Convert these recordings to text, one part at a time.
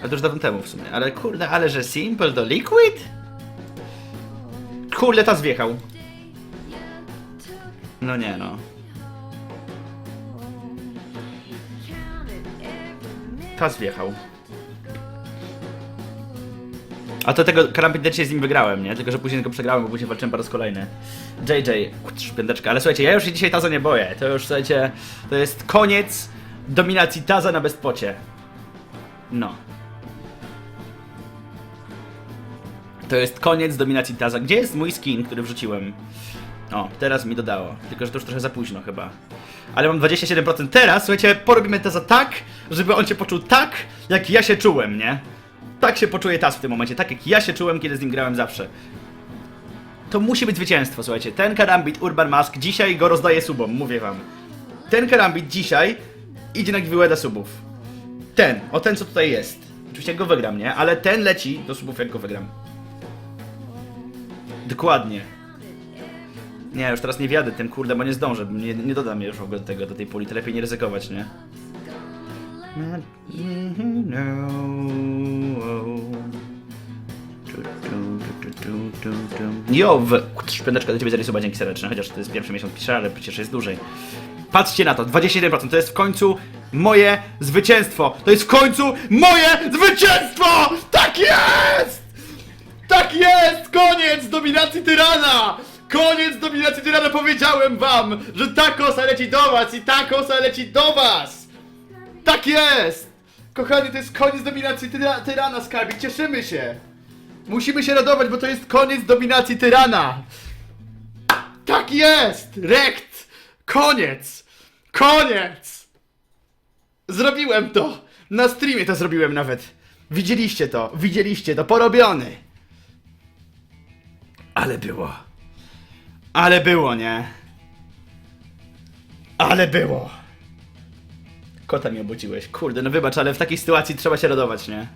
Ale to już dawno temu w sumie. Ale kurde, ale że Simple do Liquid? Kurde, tas wjechał. No nie no. Tas wjechał. A to tego Karampidecie z nim wygrałem, nie? Tylko, że później tylko przegrałem, bo później walczyłem po raz kolejny. JJ, piąteczka. Ale słuchajcie, ja już się dzisiaj Taza nie boję. To już, słuchajcie, to jest koniec dominacji Taza na bezpocie. No. To jest koniec dominacji Taza. Gdzie jest mój skin, który wrzuciłem? O, teraz mi dodało. Tylko, że to już trochę za późno chyba. Ale mam 27% teraz. Słuchajcie, porobimy Taza tak, żeby on się poczuł tak, jak ja się czułem, nie? Tak się poczuje Taz w tym momencie, tak jak ja się czułem, kiedy z nim grałem zawsze. To musi być zwycięstwo, słuchajcie. Ten karambit Urban Mask dzisiaj go rozdaje subom, mówię wam. Ten karambit dzisiaj idzie na giveaway subów. Ten, o ten co tutaj jest. Oczywiście jak go wygram, nie? Ale ten leci do subów jak go wygram. Dokładnie. Nie, już teraz nie wjadę tym, kurde, bo nie zdążę. Nie, nie dodam już w ogóle tego do tej puli, lepiej nie ryzykować, nie? Jo. Szpędeczka do ciebie zarysować, dzięki serdeczne, chociaż to jest pierwszy miesiąc pisze, ale przecież jest dłużej. Patrzcie na to, 21%, to jest w końcu moje zwycięstwo! To jest w końcu moje zwycięstwo! Tak jest! Koniec dominacji tyrana! Koniec dominacji tyrana! Powiedziałem wam, że ta kosa leci do was i ta kosa leci do was! Tak jest! Kochani, to jest koniec dominacji tyra tyrana, skarbi. Cieszymy się! Musimy się radować, bo to jest koniec dominacji tyrana! Tak jest! Rekt! Koniec! Koniec! Zrobiłem to! Na streamie to zrobiłem nawet. Widzieliście to, widzieliście to, porobiony! Ale było. Ale było, nie? Ale było. Kota mi obudziłeś. Kurde, no wybacz, ale w takiej sytuacji trzeba się radować, nie?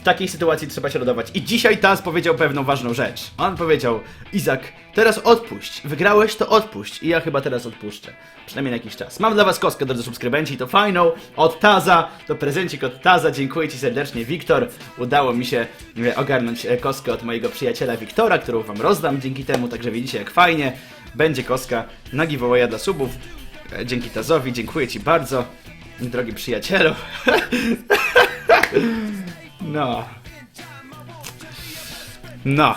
W takiej sytuacji trzeba się radować. I dzisiaj Taz powiedział pewną ważną rzecz. On powiedział, Izak, teraz odpuść. Wygrałeś, to odpuść. I ja chyba teraz odpuszczę. Przynajmniej na jakiś czas. Mam dla was kostkę, drodzy subskrybenci, to fajną od Taza, to prezencik od Taza. Dziękuję ci serdecznie, Wiktor. Udało mi się e, ogarnąć e, kostkę od mojego przyjaciela Wiktora, którą wam rozdam dzięki temu, także widzicie jak fajnie. Będzie kostka na giveawaya dla subów. E, Dzięki Tazowi, dziękuję ci bardzo, drogi przyjacielu. No. No.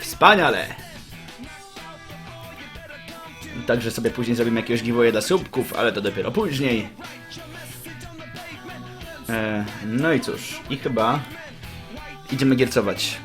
Wspaniale. Także sobie później zrobimy jakiegoś giveaway dla subków, ale to dopiero później. E, no i cóż, i chyba idziemy giercować.